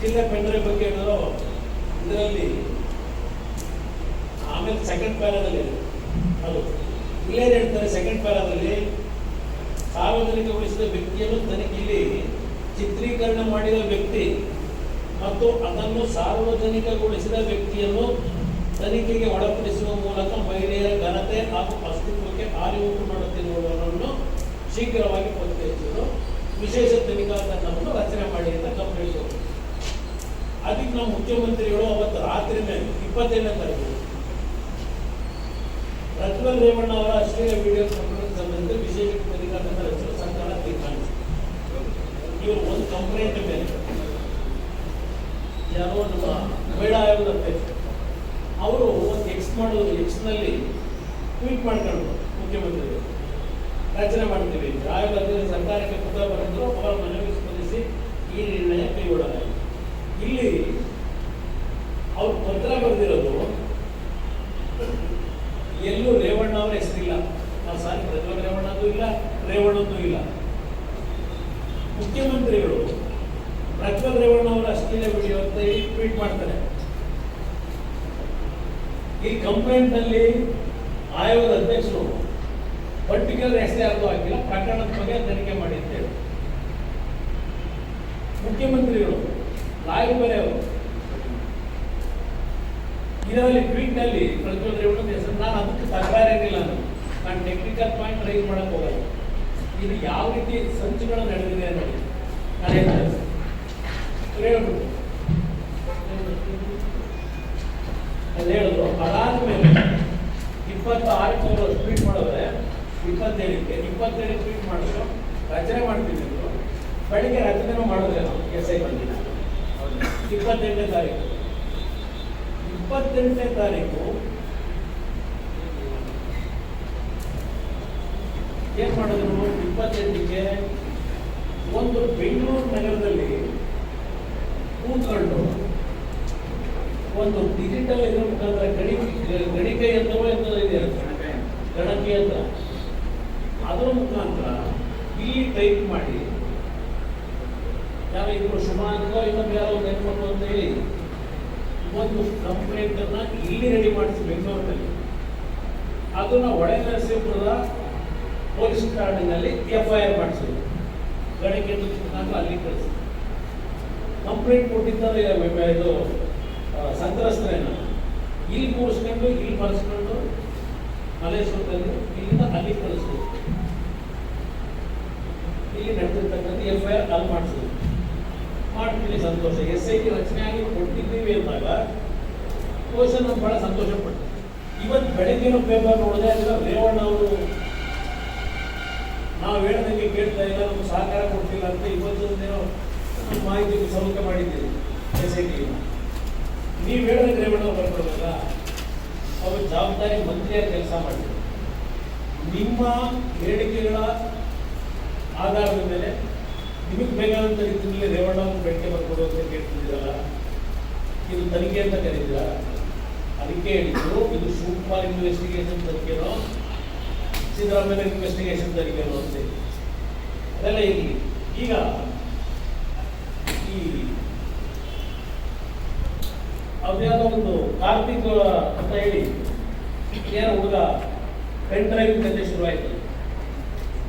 ಜಿಲ್ಲೆ ಪೆಂಡ್ರೆ ಬಗ್ಗೆ ಹೇಳಿದ್ರು ಇದರಲ್ಲಿ ಆಮೇಲೆ ಸೆಕೆಂಡ್ ಪ್ಯಾರಾದಲ್ಲಿ ಅದು ಇಲ್ಲೇನು ಹೇಳ್ತಾರೆ ಸೆಕೆಂಡ್ ಪ್ಯಾರಾದಲ್ಲಿ ಸಾರ್ವಜನಿಕಗೊಳಿಸಿದ ವ್ಯಕ್ತಿಯನ್ನು ತನಿಖೆಯಲ್ಲಿ ಚಿತ್ರೀಕರಣ ಮಾಡಿದ ವ್ಯಕ್ತಿ ಮತ್ತು ಅದನ್ನು ಸಾರ್ವಜನಿಕಗೊಳಿಸಿದ ವ್ಯಕ್ತಿಯನ್ನು ತನಿಖೆಗೆ ಒಳಪಡಿಸುವ ಮೂಲಕ ಮಹಿಳೆಯರ ಘನತೆ ಹಾಗೂ ಅಸ್ತಿತ್ವಕ್ಕೆ ಹಾನಿ ಉಂಟು ಮಾಡುತ್ತಿರುವವರನ್ನು ಶೀಘ್ರವಾಗಿ ಪತ್ತೆ ಹಚ್ಚಲು ವಿಶೇಷ ತನಿಖಾ ತಂಡವನ್ನು ರಚನೆ ಮಾಡಿ ಅಂತ ಕಂಪ್ಲೇಂಟ್ ಅದಕ್ಕೆ ನಮ್ಮ ಮುಖ್ಯಮಂತ್ರಿಗಳು ಅವತ್ತು ರಾತ್ರಿ ಮೇಲೆ ಇಪ್ಪತ್ತೇಳನೇ ತಾರೀಕು. ಪ್ರಜ್ವಲ್ ರೇವಣ್ಣ ಅವರ ಅಶ್ಲೀಲ ವಿಡಿಯೋ ಪ್ರಕರಣಕ್ಕೆ ಸಂಬಂಧಿಸಿದ ವಿಶೇಷ ತನಿಖಾ ತಂಡ ರಚಿಸಲು ಸರ್ಕಾರ ತೀರ್ಮಾನಿಸಿದೆ ಇವರು ಒಂದು ಕಂಪ್ಲೇಂಟ್ ಮೇಲೆ. ಯಾರೋ ನಮ್ಮ ಮಹಿಳಾ ಆಯೋಗದ ಅಧ್ಯಕ್ಷ. ಅವರು ಒಂದು ಎಕ್ಸ್ ಮಾಡೋದು ಎಕ್ಸ್ನಲ್ಲಿ ಟ್ವೀಟ್ ಮಾಡ್ಕೊಂಡು ಮುಖ್ಯಮಂತ್ರಿಗಳು ರಚನೆ ಮಾಡ್ತೀವಿ. ಆಯೋಗ ಸರ್ಕಾರಕ್ಕೆ ಪತ್ರ ಬರೆದ್ರು ಅವರ ಮನವಿ ಸ್ಪಂದಿಸಿ ಈ ನಿರ್ಣಯ ಕೈಗೊಳ್ಳಲಾಗಿದೆ ಇಲ್ಲಿ ಅವ್ರು ಪತ್ರ ಬರೆದಿರೋದು, ಎಲ್ಲೂ ರೇವಣ್ಣ ಅವರ ಹೆಸರಿಲ್ಲ. ನಾವು ಸಾರಿ ಪ್ರಜ್ವಲ್ ರೇವಣ್ಣದು ಇಲ್ಲ, ರೇವಣ್ಣದ್ದು ಇಲ್ಲ. ಮುಖ್ಯಮಂತ್ರಿಗಳು ಪ್ರಜ್ವಲ್ ರೇವಣ್ಣ ಅವರ ಅಶ್ಲೀಲ ವಿಡಿಯೋ ಅಂತ ಹೇಳಿ ಟ್ವೀಟ್ ಮಾಡ್ತಾರೆ. ಈ ಕಂಪ್ಲೇಂಟ್ನಲ್ಲಿ ಆಯೋಗದ ಅಧ್ಯಕ್ಷರು ಪರ್ಟಿಕ್ಯುಲರ್ ಹೆಸರು ಯಾರ್ದು ಹಾಕಿಲ್ಲ, ಪ್ರಕರಣದ ಬಗ್ಗೆ ತನಿಖೆ ಮಾಡಿ ಅಂತ ಹೇಳಿ. ಮುಖ್ಯಮಂತ್ರಿಗಳು ರಾಯಭಾರಿ ಅವರು. ಇದರಲ್ಲಿ ಟ್ವೀಟ್ನಲ್ಲಿ ಪ್ರಜ್ವಲ್ ರೇವಣ್ಣ ಹೆಸರು. ನಾನು ಅದಕ್ಕೆ ತಕರಾರೇನಿಲ್ಲ ನಾನು. ನಾನು ಟೆಕ್ನಿಕಲ್ ಪಾಯಿಂಟ್ ರೈಸ್ ಮಾಡಕ್ಕೆ ಹೋಗಲ್ಲ. ಇದು ಯಾವ ರೀತಿ ಸಂಚುಗಳು ನಡೆದಿದೆ ಅನ್ನೋದು. ನಾನು ಹೇಳ್ತೇನೆ ಹೇಳ್ಬಿಟ್ಟು ಅದು ಹೇಳಿದ್ರು ಅದಾದ್ಮೇಲೆ ಇಪ್ಪತ್ತಾರಕ್ಕೆ ಅವರು ಟ್ವೀಟ್ ಮಾಡಿದ್ರೆ ಇಪ್ಪತ್ತೇಳಕ್ಕೆ ಇಪ್ಪತ್ತೇಳು ಟ್ವೀಟ್ ಮಾಡಿದ್ರು. ರಚನೆ ಮಾಡ್ತಿದ್ದರು. ಬೆಳಿಗ್ಗೆ ರಚನೆ ಮಾಡಿದ್ರೆ ನಾವು ಎಸ್ ಐ ಬಂದಿಲ್ಲ ಇಪ್ಪತ್ತೆಂಟನೇ ತಾರೀಕು. ಇಪ್ಪತ್ತೆಂಟನೇ ತಾರೀಕು. ಏನ್ ಮಾಡಿದ್ರು ಇಪ್ಪತ್ತೆಂಟಿಗೆ ಒಂದು ಬೆಂಗಳೂರು ನಗರದಲ್ಲಿ ಕೂತ್ಕೊಂಡು ಒಂದು ಡಿಜಿಟಲ್ ಇದ್ರ ಮುಖಾಂತರ ಗಣಿ ಗಣಿಕೆ ಯಂತ್ರವೋ ಎಂತ ಇದೆ ಗಣಕಿ ಯಂತ್ರ. ಅದರ ಮುಖಾಂತರ ಈ ಟೈಪ್ ಮಾಡಿ ಯಾರೋ ಇಬ್ಬರು ಶುಭಾಂಕೋ ಇನ್ನೊಂದು ಯಾರೋ ಒಂದು ಅಂತ ಹೇಳಿ ಒಂದು ಕಂಪ್ಲೇಂಟ್ ಅನ್ನ ಇಲ್ಲಿ ರೆಡಿ ಮಾಡಿಸಿ ಬೆಂಗಳೂರಿನಲ್ಲಿ. ಅದನ್ನ ಒಳ ನರಸೀಪುರದ ಪೊಲೀಸ್ ಠಾಣೆಯಲ್ಲಿ ಎಫ್ ಐ ಆರ್ ಮಾಡಿಸಿದ್ರು ಗಣಿಕೆ ಮುಖಾಂತರ ಅಲ್ಲಿ ಕಳಿಸಿ. ಕಂಪ್ಲೇಂಟ್ ಕೊಟ್ಟಿದ್ದಾರೆ, ಇದು ಸಂತ್ರಸ್ತರೇನ. ಇಲ್ಲಿ ಕೂರಿಸ್ಕೊಂಡು, ಇಲ್ಲಿ ಬಳಸ್ಕೊಂಡು ಮಲೇಶ್ವರದಲ್ಲಿ ಇಲ್ಲಿಂದ ಅಲ್ಲಿ ಕಳಿಸ್ಬೋದು ಇಲ್ಲಿ ನಡೆದಿರ್ತಕ್ಕಂಥ ಎಫ್ ಐ ಆರ್ ಅಲ್ಲಿ ಮಾಡಿಸಿದ್ರು ಮಾಡ್ತೀನಿ ಸಂತೋಷ. ಎಸ್ ಐ ಟಿ ರಚನೆ ಆಗಿ ಕೊಟ್ಟಿದ್ದೀವಿ ಅಂದಾಗ ನಮ್ಗೆ ಬಹಳ ಸಂತೋಷ ಪಡ್ತೀವಿ ಇವತ್ತು ಬೆಳಗ್ಗಿನ ಪೇಪರ್ ನೋಡಿದೆ ಅಂದ್ರೆ ರೇವಣ್ಣ ಅವರು ನಾವು ಹೇಳದಂಗೆ ಕೇಳ್ತಾ ಇಲ್ಲ, ನಮ್ಗೆ ಸಹಕಾರ ಕೊಡ್ತಿಲ್ಲ ಅಂತ ಇವತ್ತೊಂದೇನೋ ಮಾಹಿತಿ ಸೌಲಭ್ಯ ಮಾಡಿದ್ದೀವಿ ಎಸ್ ಐ ಟಿ ನೀವು ಹೇಳಿದ್ರೆ ರೇವಣ್ಣ ಬರ್ಕೊಳ್ಬೇಕ ಅವ್ರ ಅವರು ಜವಾಬ್ದಾರಿ ಮಂತ್ರಿಯಾಗಿ ಕೆಲಸ ಮಾಡಿದ್ರು ನಿಮ್ಮ ಹೇಳಿಕೆಗಳ ಆಧಾರದ ಮೇಲೆ ನಿಮಗೆ ಬೇಕಾದಂಥ ರೀತಿಯಲ್ಲಿ ರೇವಣ್ಣ ಅವರು ಬೆಳಕೆ ಬರ್ಬೋದು ಅಂತ ಕೇಳ್ತಿದ್ದೀರಲ್ಲ, ಇದು ತನಿಖೆ ಅಂತ ಕರೀತೀರ? ಅದಕ್ಕೆ ಹೇಳಿದ್ರು ಇದು ಶಿವಕುಮಾರ್ ಇನ್ವೆಸ್ಟಿಗೇಷನ್ ತನಿಖೆನೋ, ಸಿದ್ದರಾಮಯ್ಯ ಇನ್ವೆಸ್ಟಿಗೇಷನ್ ತನಿಖೆನೋ ಅಂತ. ಅದೆಲ್ಲ ಇರಲಿ ಈಗ ಈ ಅವ್ಯಾವುದೋ ಒಂದು ಕಾರ್ತಿಕ್ ಅಂತ ಹೇಳಿ, ಏನೋ ಹುಡುಗ ಪೆನ್ ಡ್ರೈವಿಂಗ್ ಕತೆ ಶುರುವಾಯಿತು.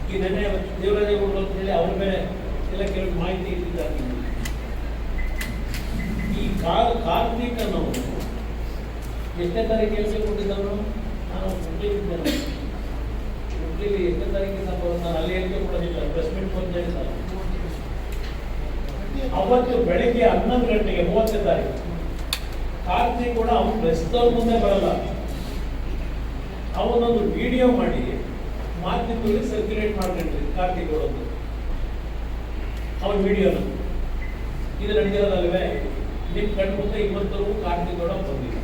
ಈ ನೆನ್ನೆ ದೇವರಾಜೇಗೌಡರು ಅಂತ ಹೇಳಿ ಅವ್ರ ಮೇಲೆ ಎಲ್ಲ ಕೆಲವು ಮಾಹಿತಿ ಇಟ್ಟಿದ್ದಾರೆ. ಈ ಕಾರ್ ಕಾರ್ಮಿಕನು ಎಷ್ಟೇ ಎಷ್ಟನೇ ತಾರೀಕು ಕೆಲಸ ಕೊಟ್ಟಿದ್ದವನು ನಾನು ಹುಟ್ಟಿದ್ದೇನೆ ಹುಟ್ಟಿಲಿ ಎಷ್ಟನೇ ಸಂಭವ ನಾನು ಅಲ್ಲಿ ಹೇಳಿಕೆ ಕೊಡೋದಿಲ್ಲ. ಪ್ರೆಸ್ ಮೀಟ್ ಹೇಳಿದ್ದಾರೆ ಅವತ್ತು ಬೆಳಿಗ್ಗೆ ಹನ್ನೊಂದು ಗಂಟೆಗೆ ಮೂವತ್ತನೇ ತಾರೀಕು. ಕಾರ್ತಿಕ್ ಕೂಡ ಅವನು ಪ್ರೆಸ್ದವ್ರ ಮುಂದೆ ಬರಲ್ಲ. ಅವನೊಂದು ವಿಡಿಯೋ ಮಾಡಿ ಮಾಧ್ಯಮದಲ್ಲಿ ಸರ್ಕ್ಯುಲೇಟ್ ಮಾಡ್ಕೊಂಡ್ರಿ ಕಾರ್ತಿಕ್ ಅವರದ್ದು ಅವನ ವಿಡಿಯೋನ ಇದು ನಡೆದಿರೋದಲ್ವೇ ನಿಮ್ ಕಣ್ಣು ಮುಂದೆ ಕಾರ್ತಿ ಕಾರ್ತಿಕ್ ಗೌಡ ಬಂದಿಲ್ಲ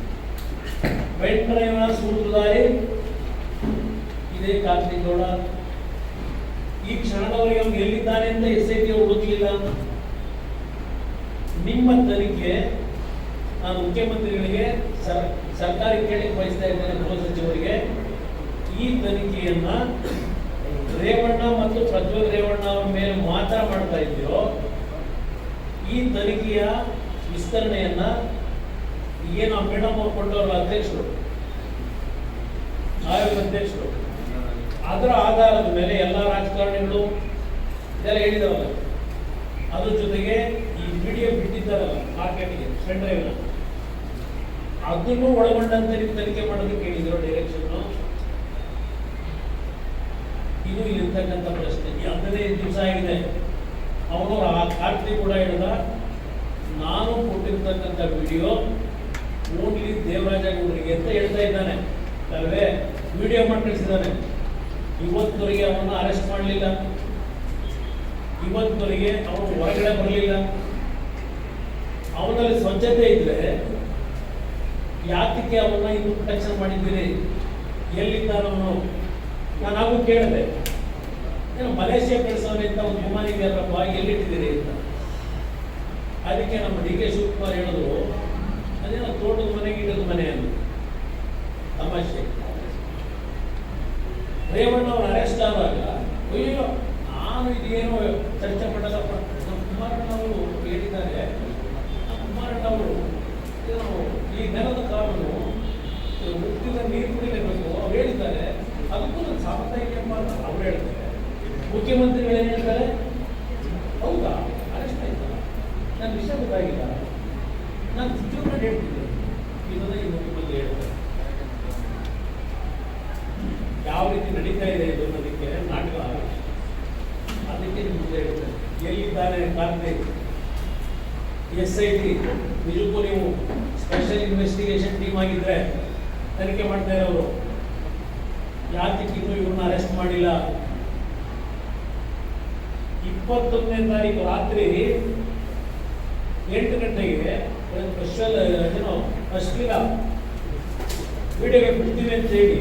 ವೆಂಕಟರಾಯಣ ಸೂತ್ರಧಾರಿ, ಇದೇ ಕಾರ್ತಿ ಗೌಡ ಈ ಕ್ಷಣದವರೆಗೆ ಅವ್ನು ಎಲ್ಲಿದ್ದಾನೆ ಅಂತ ಎಸ್ ಐ ಟಿ ಹುಡುಕಲಿಲ್ಲ ನಿಮ್ಮ ತನಿಖೆ ನಾನು ಮುಖ್ಯಮಂತ್ರಿಗಳಿಗೆ, ಸರ್, ಸರ್ಕಾರಕ್ಕೆ ಬಯಸ್ತಾ ಇದ್ದೇನೆ ಗೃಹ ಸಚಿವರಿಗೆ. ಈ ತನಿಖೆಯನ್ನ ರೇವಣ್ಣ ಮತ್ತು ಪ್ರಜ್ವಲ್ ರೇವಣ್ಣ ಅವರ ಮೇಲೆ ಮಾತ್ರ ಮಾಡ್ತಾ ಇದ್ದೀರೋ ಈ ತನಿಖೆಯ ವಿಸ್ತರಣೆಯನ್ನ ಏನು ಮೇಡಮ್ ಅವ್ರು ಕೊಟ್ಟವ್ರಲ್ಲ ಅಧ್ಯಕ್ಷರು? ಆಯೋಗ ಅಧ್ಯಕ್ಷರು? ಅದರ ಆಧಾರದ ಮೇಲೆ ಎಲ್ಲ ರಾಜಕಾರಣಿಗಳು ಇದೆಲ್ಲ ಹೇಳಿದವಲ್ಲ. ಅದ್ರ ಜೊತೆಗೆ ಈ ವಿಡಿಯೋ ಬಿಟ್ಟಿದ್ದಾರಲ್ಲ, ಮಾರ್ಕೆಟ್ಗೆ ಸೆಂಟ್ರೈವ್ನ ಅದನ್ನು ಒಳಗೊಂಡಂತೆ ನೀವು ತನಿಖೆ ಮಾಡೋದಕ್ಕೆ ಹೇಳಿದ್ರು ಡೈರೆಕ್ಷನ್ ಇದು ಇರ್ತಕ್ಕಂಥ ಪರಿಸ್ಥಿತಿ. ಹದಿನೈದು ದಿವಸ ಆಗಿದೆ. ಅವನು ಆ ಖಾತ್ರಿ ಕೂಡ ಹೇಳಿದ ನಾನು ಕೊಟ್ಟಿರ್ತಕ್ಕಂಥ ವಿಡಿಯೋ ಓನ್ಲಿ ದೇವರಾಜ ಗೌಡರಿಗೆ ಅಂತ ಹೇಳ್ತಾ ಇದ್ದಾನೆ. ಅಲ್ವೇ ವಿಡಿಯೋ ಮಾಡಿ ಕಳಿಸಿದ್ದಾನೆ. ಇವತ್ತವರೆಗೆ ಅವನ್ನ ಅರೆಸ್ಟ್ ಮಾಡಲಿಲ್ಲ. ಇವತ್ತುವರೆಗೆ ಅವನು ಹೊರಗಡೆ ಬರಲಿಲ್ಲ. ಅವನಲ್ಲಿ ಸ್ವಚ್ಛತೆ ಇದ್ರೆ ಯಾತಕ್ಕೆ ಅವನ್ನ ಇನ್ನು ಪ್ರೊಟೆಕ್ಷನ್ ಮಾಡಿದ್ದೀರಿ? ಎಲ್ಲಿದ್ದಾನವನು ನಾನು ಕೇಳಿದೆ. ಏನು ಮಲೇಷ್ಯಾ ಕಳಿಸೋನೆ ಅಂತ ಒಂದು ವಿಮಾನ ಇದೆಯಲ್ಲಪ್ಪ ಎಲ್ಲಿಟ್ಟಿದ್ದೀರಿ ಅಂತ. ಅದಕ್ಕೆ ನಮ್ಮ ಡಿ ಕೆ ಶಿವಕುಮಾರ್ ಹೇಳಿದ್ರು ಅದೇನೋ ತೋಟದ ಮನೆಗೆ ಇಡದ ಮನೆ ಅಂತ ತಮಾಷೆ ರೇವಣ್ಣ ಅವರು ಅರೆಸ್ಟ್ ಆದಾಗ ಅಯ್ಯೋ ನಾನು ಇದೇನೋ ಚರ್ಚೆ ಮಾಡಲ್ಲಪ್ಪ ನಮ್ಮ ಕುಮಾರಣ್ಣ ಅವರು ಹೇಳಿದ್ದಾರೆ ನಮ್ಮ ಕುಮಾರಣ್ಣ ಅವರು ಏನು ಈ ನೆಲದ ಕಾನೂನು ಹುಟ್ಟಿದ ನೀರು ಕುಡಿಲೇಬೇಕು ಅವ್ರು ಹೇಳಿದ್ದಾರೆ ಅದಕ್ಕೂ ನಾನು ಸಾಂಪ್ರದಾಯಿಕ ಅಂತ ಅವ್ರು ಹೇಳ್ತಾರೆ ಮುಖ್ಯಮಂತ್ರಿಗಳು ಏನು ಹೇಳ್ತಾರೆ ಹೌದಾ? ಅರೆಸ್ಟ್ ಆಯ್ತಾ? ನನ್ನ ವಿಷಯ ಗೊತ್ತಾಗಿಲ್ಲ. ನಾನು ತಿಳ್ಕೊಂಡು ಹೇಳ್ತಿದ್ದೆ. ಇದನ್ನ ಈ ಮುಖ್ಯಮಂತ್ರಿ ಹೇಳ್ತಾರೆ. ಯಾವ ರೀತಿ ನಡೀತಾ ಇದೆ ಇದು ಅನ್ನೋದಕ್ಕೆ ನಾಟಕ ಅದಕ್ಕೆ ಮುಂದೆ ಹೇಳ್ತಾರೆ ಎಲ್ಲಿದ್ದಾನೆ ಕಾರ್ತಿಕ್ ಎಸ್ ಐ ಟಿ, ನಿಜಕ್ಕೂ ನೀವು ಸ್ಪೆಷಲ್ ಇನ್ವೆಸ್ಟಿಗೇಷನ್ ಟೀಮ್ ಆಗಿದ್ರೆ ತನಿಖೆ ಮಾಡ್ತಾ ಇರೋರು. ಯಾತಕ್ಕಿನ್ನೂ ಇವ್ರನ್ನ ಅರೆಸ್ಟ್ ಮಾಡಿಲ್ಲ. ಇಪ್ಪತ್ತೊಂದನೇ ತಾರೀಕು ರಾತ್ರಿ ಎಂಟು ಗಂಟೆಗೆ ಸ್ಪೆಷಲ್ ಏನೋ, ಅಶ್ಲೀಲ ವಿಡಿಯೋಗೆ ಬಿಡ್ತೀವಿ ಅಂತ ಹೇಳಿ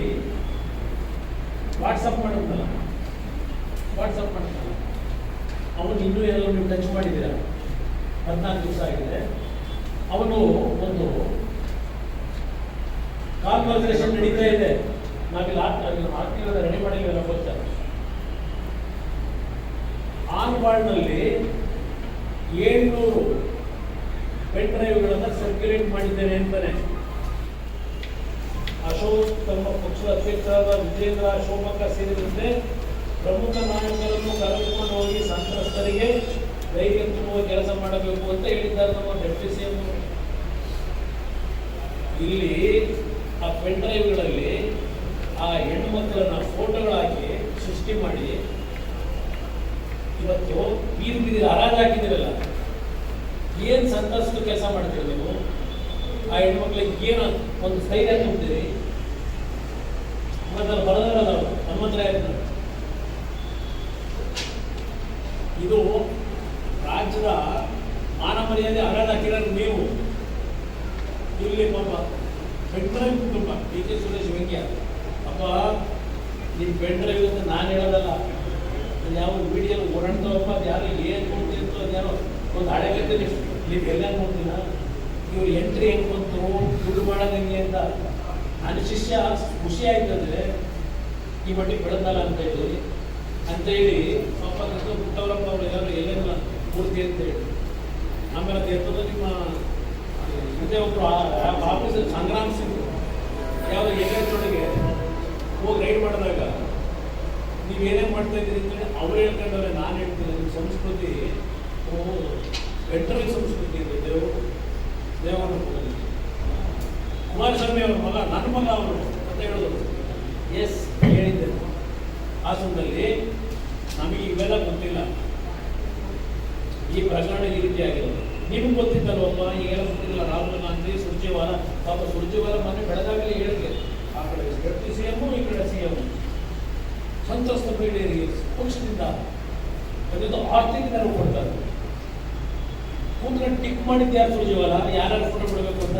ವಾಟ್ಸಪ್ ಮಾಡುತ್ತಲ್ಲ ವಾಟ್ಸಪ್ ಮಾಡ್ತಾನೆ ಅವನು ಇನ್ನೂ ಎಲ್ಲರೂ ನೀವು ಟಚ್ ಮಾಡಿದ್ದೀರ? ಹದಿನಾಲ್ಕು ದಿವಸ ಆಗಿದೆ. ಅವನು ಒಂದು ಕಾನ್ವರ್ಸೇಷನ್ ನಡೀತಾ ಇದೆ. ನಾವಿಲ್ಲಿ ಆಗ್ತಿರೋದ ರೆಡಿ ಮಾಡಿಲ್ಲ ಗೊತ್ತಾ? ಆನ್ ವಾರ್ಡ್ನಲ್ಲಿ ಏಳ್ನೂರು ಪೆನ್ ಡ್ರೈವ್ಗಳನ್ನು ಸರ್ಕ್ಯುಲೇಟ್ ಮಾಡಿದ್ದೇನೆ ಅಂತಾನೆ. ಅಶೋಕ್ ತಮ್ಮ ಪಕ್ಷದ ಅಧ್ಯಕ್ಷರಾದ ವಿಜೇಂದ್ರ ಶಿವಮೊಗ್ಗ ಸೇರಿದಂತೆ ಪ್ರಮುಖ ನಾಯಕರನ್ನು ಕರೆದುಕೊಂಡು ಹೋಗಿ ಸಂತ್ರಸ್ತರಿಗೆ ಧೈರ್ಯ ತುಂಬುವ ಕೆಲಸ ಮಾಡಬೇಕು ಅಂತ ಹೇಳಿದ್ದಾರೆ ನಮ್ಮ ಡೆಪ್ಟಿ ಸಿಎಂ ಇಲ್ಲಿ ಆ ಪೆನ್ ಡ್ರೈವ್ಗಳಲ್ಲಿ ಆ ಹೆಣ್ಣು ಮಕ್ಕಳನ್ನ ಫೋಟೋಗಳಾಕಿ ಸೃಷ್ಟಿ ಮಾಡಿ ಇವತ್ತು ಬೀದಿ ಬೀದಿ ಹರಾಜು ಹಾಕಿದಿರಲ್ಲ ಏನ್ ಸಂತಸ್ತು ಕೆಲಸ ಮಾಡ್ತೀರಿ ನೀವು? ಆ ಹೆಣ್ಮಕ್ಳಿಗೆ ಏನು ಒಂದು ಸ್ಥೈರ್ಯ ನೋಡ್ತೀರಿ ಬರದಾರಲ್ಲ ಹನುಮಂತರ ಇರ್ತಾರೆ. ಇದು ರಾಜ್ಯದ ಮಾನ ಮರ್ಯಾದೆ ಹರಾಜು ಹಾಕಿರೋದು ನೀವು. ಇಲ್ಲಿ ಪಾಪ ಬೆಂಡ್ರೈ ಕುಟುಂಬ ಡಿ ಕೆ ಸುರೇಶ್ ವ್ಯಂಗ್ಯ. ಅಪ್ಪ ನಿಮ್ಮ ಬೆಂಡ್ರೈ ಅಂತ ನಾನು ಹೇಳೋದಲ್ಲ. ಯಾವ ವಿಡಿಯೋ ಓಡಾಡ್ತಾವಪ್ಪ, ಅದು ಯಾರು ಏನು ನೋಡ್ತಿರ್ತೋ ಅದು ಯಾರೋ ಒಂದು ಹಳೆಗತ್ತೆ ನೀವು ಎಲ್ಲ ನೋಡ್ತೀನ ಇವ್ರು ಎಂಟ್ರಿ ಹೆಂಗೆ ಬಂತು? ದುಡ್ಡು ಮಾಡೋದಂಗೆ ಅಂತ. ನನ್ನ ಶಿಷ್ಯ, ಖುಷಿ ಆಯ್ತಂದ್ರೆ ಈ ಮಟ್ಟಿಗೆ ಬೆಳೆದಲ್ಲ ಅಂತ ಹೇಳಿ ಅಂತ ಹೇಳಿ ಪಾಪ ಕೃಷ್ಣ ಪುಟ್ಟವರಪ್ಪ ಅವರು ಯಾರು ಎಲ್ಲೆಲ್ಲ ಮೂರ್ತಿ ಅಂತ ಹೇಳಿ. ಆಮೇಲೆ ಅದು ಎತ್ತದ ನಿಮ್ಮ ಹಿಂದೆ ಒಬ್ಬರು ಆಫೀಸಲ್ಲಿ ಸಂಗ್ರಾಮ್ ಸಿಂಗ್. ಯಾವ ಎಣ್ಣೆಯೊಳಗೆ ಹೋಗಿ ರೈಡ್ ಮಾಡಿದಾಗ ನೀವು ಮಾಡ್ತಾ ಇದ್ದೀರಿ ಅಂತೇಳಿ ಅವ್ರು ಹೇಳ್ಕೊಂಡವ್ರೆ, ನಾನು ಹೇಳ್ತೀನಿ. ನಿಮ್ಮ ಸಂಸ್ಕೃತಿ ವೆಟ್ರನ್ ಸಂಸ್ಕೃತಿ ಇದೆ. ದೇವರು ದೇವರ ಕುಮಾರಸ್ವಾಮಿ ಅವ್ರ ಮಗ ನನ್ನ ಮಗ ಅವರು ಅಂತ ಹೇಳೋದು. ಎಸ್ ಹೇಳಿದ್ದೆ. ಹಾಸನದಲ್ಲಿ ನಮಗೆ ಇವೆಲ್ಲ ಗೊತ್ತಿಲ್ಲ. ಈ ಪ್ರಕರಣ ಈ ರೀತಿ ಆಗಿರೋದು ನಿಮ್ಗೆ ಗೊತ್ತಿದ್ದಲ್ವಪ್ಪ ಈಗೆಲ್ಲ ಗೊತ್ತಿಲ್ಲ. ರಾಹುಲ್ ಗಾಂಧಿ, ಸುರ್ಜೇವಾಲ. ಪಾಪ ಸುರ್ಜೇವಾಲ ಮೊನ್ನೆ ಬೆಳಗಾವಿಯಲ್ಲಿ ಹೇಳಿದೆ ಆ ಕಡೆ ಸಿ ಎಂ ಈ ಕಡೆ ಸಿ ಎಂ ಸಂತ್ರಸ್ತ ಮಹಿಳೆಯರಿಗೆ ಪಕ್ಷದಿಂದ ಒಂದೊಂದು ಆರ್ಥಿಕ ನೆರವು ಕೊಡ್ತಾರೆ. ಕೂತ್ಕೊಂಡು ಟಿಕ್ ಮಾಡಿದ್ದು ಯಾರು ಸೃಜವಲ್ಲ ಯಾರು ಫೋಟೋ ಬಿಡಬೇಕು ಅಂತ?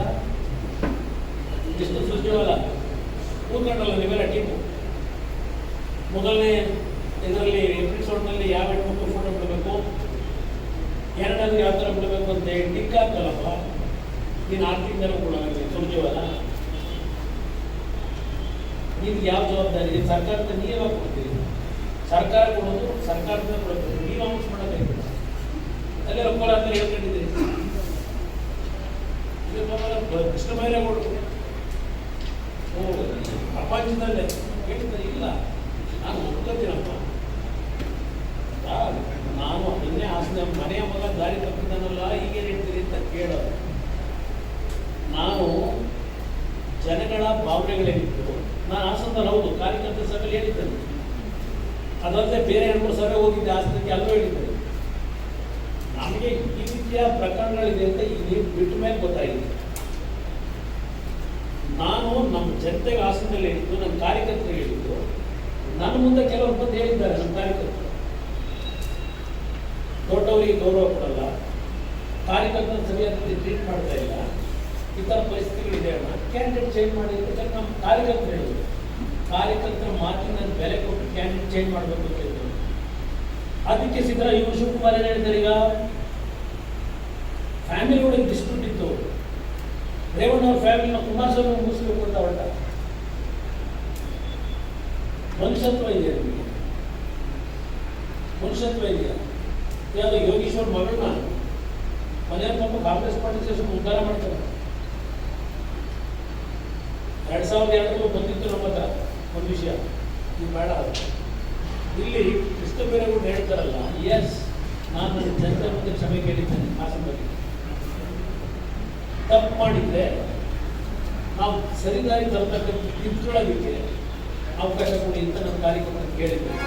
ಎಷ್ಟು ಸೃಜವಲ್ಲ ಕೂತ್ಕೊಂಡಲ್ಲ ನೀವೆಲ್ಲ ಟಿಪ್ಪು. ಮೊದಲನೇ ಇದರಲ್ಲಿ ಎಪಿಸೋಡ್ನಲ್ಲಿ ಯಾವ ಹೆಣ್ಮಕ್ಳು ಫೋಟೋ ಬಿಡಬೇಕು? ಎರಡನೇ ಯಾವ ಥರ ಬಿಡಬೇಕು ಅಂತ ಹೇಳಿ ಟಿಕ್ ಹಾಕಲ್ಲಪ್ಪ. ನೀನು ಆರ್ಥಿಕ ನೆರವು ಕೊಡೋಣ ಸುರ್ಜೇವಾಲ ನಿನ್ಗೆ ಯಾವ ಜವಾಬ್ದಾರಿ? ಇದೆ ಸರ್ಕಾರದ ಯಾವಾಗ ಕೊಡ್ತೀರಿ. ಸರ್ಕಾರ ಕೊಡೋದು ಸರ್ಕಾರದಿಂದ ಕೊಡಬೇಕು ನೀವು ಅನೌನ್ಸ್ ಮಾಡಬೇಕು. ಅಲ್ಲೇ ರೊಕ್ಕ ಅಂತ ಹೇಳ್ಕೊಂಡಿದ್ದೀರಿ ಕೃಷ್ಣ ಬೈರೇಗೌಡ ಓ ಪ್ರಪಂಚದಲ್ಲೇ ಹೇಳಿದ್ದಾರೆ ಇಲ್ಲ. ನಾನು ಒಪ್ಕೋತೀನಪ್ಪ. ನಾನು ನಿನ್ನೆ ಆಸನ ಮನೆಯ ಮಗ ದಾರಿ ತಪ್ಪಿದ್ದಾನಲ್ಲ ಈಗೇನು ಹೇಳ್ತೀರಿ ಅಂತ ಕೇಳೋದು. ನಾನು ಜನಗಳ ಭಾವನೆಗಳೇನಿತ್ತು ನಾನು ಹಾಸನದಲ್ಲಿ ಹೌದು ಕಾರ್ಯಕರ್ತರ ಸಭೆಯಲ್ಲಿ ಹೇಳಿದ್ದೇನೆ ಅದಲ್ಲದೆ ಬೇರೆ ಎರಡು ಮೂರು ಸಭೆ ಹೋಗಿದ್ದೆ, ಹಾಸನಕ್ಕೆ ಅಲ್ಲೂ ಹೇಳಿದ್ದೇನೆ ನಮಗೆ ಈ ರೀತಿಯ ಪ್ರಕರಣಗಳಿದೆ ಅಂತ ಈ ನೀರು ಬಿಟ್ಟ ಮೇಲೆ ಗೊತ್ತಾಗಿದೆ. ನಾನು ನಮ್ಮ ಜನತೆಗೆ ಹಾಸನದಲ್ಲಿ ಹೇಳಿದ್ದು, ನಮ್ಮ ಕಾರ್ಯಕರ್ತರಿಗೆ ಹೇಳಿದ್ದು, ನನ್ನ ಮುಂದೆ ಕೆಲವರು ಬಂದು ಹೇಳಿದ್ದಾರೆ, ನಮ್ಮ ಕಾರ್ಯಕರ್ತರು. ದೊಡ್ಡವರಿಗೆ ಗೌರವ ಕೊಡಲ್ಲ ಕಾರ್ಯಕರ್ತರ ಸರಿಯಾದ ಟ್ರೀಟ್ ಮಾಡ್ತಾ ಇಲ್ಲ. ಈ ಥರ ಪರಿಸ್ಥಿತಿಗಳಿದೆ ಅಣ್ಣ. ಕ್ಯಾಂಡಿಡೇಟ್ ಚೇಂಜ್ ಮಾಡಿ ಅಂತ ನಮ್ಮ ಕಾರ್ಯಕರ್ತರು ಹೇಳಿದ್ರು. ಕಾರ್ಯಕರ್ತರ ಮಾತಿನ ಬೆಲೆ ಕೊಟ್ಟು ಕ್ಯಾಂಡಿಡೇಟ್ ಚೇಂಜ್ ಮಾಡಬೇಕು ಅಂತ ಹೇಳಿದ್ರು. ಅದಕ್ಕೆ ಸಿದ್ದರ ಇವರು ಶಿವಕುಮಾರ್ ಏನು ಹೇಳ್ತಾರೆ ಈಗ? ಫ್ಯಾಮಿಲಿ ಒಳಗೆ ಡಿಸ್ಪ್ಯೂಟ್ ಇತ್ತು. ರೇವಣ್ಣ ಅವ್ರ ಫ್ಯಾಮಿಲಿನ ಕುಮಾರಸ್ವಾಮಿ ಮುಗಿಸ್ಬೇಕು ಅಂತ ಹೊರಟ. ಮನುಷ್ಯತ್ವ ಇದೆ ನಿಮಗೆ? ಮನುಷ್ಯತ್ವ ಇದೆಯಾ? ಯಾವುದು ಯೋಗೀಶ್ವರ್ ಮಗಳನ್ನ ಮನೆಯವ್ರ ಪಾಪ ಕಾಂಗ್ರೆಸ್ ಪಾರ್ಟಿ ಸೇರಿಸಿ ಉದ್ಧಾರ ಮಾಡ್ತಾರೆ. ಎರಡ್ ಸಾವಿರದ ಎರಡರಲ್ಲೂ ಬಂದಿತ್ತು ನಮ್ಮ ಹತ್ರ ಒಂದು ವಿಷಯ. ಇದು ಬೇಡ. ಇಲ್ಲಿ ಕೃಷ್ಣ ಬೈರೇಗೌಡ ಹೇಳ್ತಾರಲ್ಲ ಎಸ್ ನಾನು ನನ್ನ ಜನತೆ ಮುಂದೆ ಕ್ಷಮೆ ಕೇಳಿದ್ದೇನೆ ಹಾಸನ ಬಗ್ಗೆ. ತಪ್ಪು ಮಾಡಿದ್ರೆ ನಾವು ಸರಿದಾರಿ ತರತಕ್ಕಂಥ ತಿದ್ದುಕೊಳ್ಳೋದಕ್ಕೆ ಅವಕಾಶ ಕೊಡಿ ಅಂತ ನಮ್ಮ ಕಾರ್ಯಕ್ರಮ ಕೇಳಿದ್ದೇವೆ